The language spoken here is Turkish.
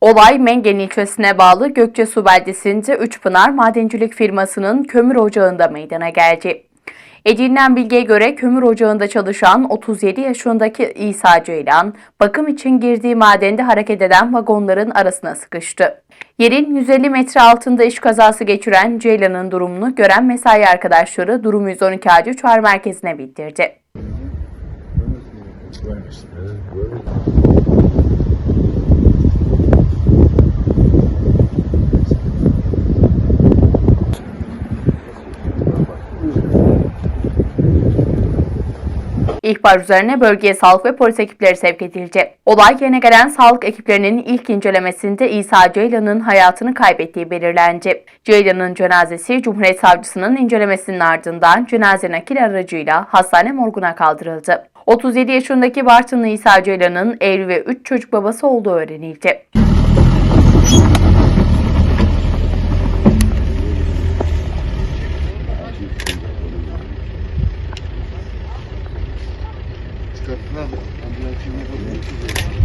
Olay Mengen ilçesine bağlı Gökçesu beldesinde Üçpınar Madencilik firmasının kömür ocağında meydana geldi. Edinilen bilgiye göre kömür ocağında çalışan 37 yaşındaki İsa Ceylan, bakım için girdiği madende hareket eden vagonların arasına sıkıştı. Yerin 150 metre altında iş kazası geçiren Ceylan'ın durumunu gören mesai arkadaşları durumu 112 acil çağrı merkezine bildirdi. İhbar üzerine bölgeye sağlık ve polis ekipleri sevk edildi. Olay yerine gelen sağlık ekiplerinin ilk incelemesinde İsa Ceylan'ın hayatını kaybettiği belirlendi. Ceylan'ın cenazesi Cumhuriyet Savcısının incelemesinin ardından cenaze nakil aracıyla hastane morguna kaldırıldı. 37 yaşındaki Bartınlı İsa Ceylan'ın evli ve 3 çocuk babası olduğu öğrenildi. Thank you.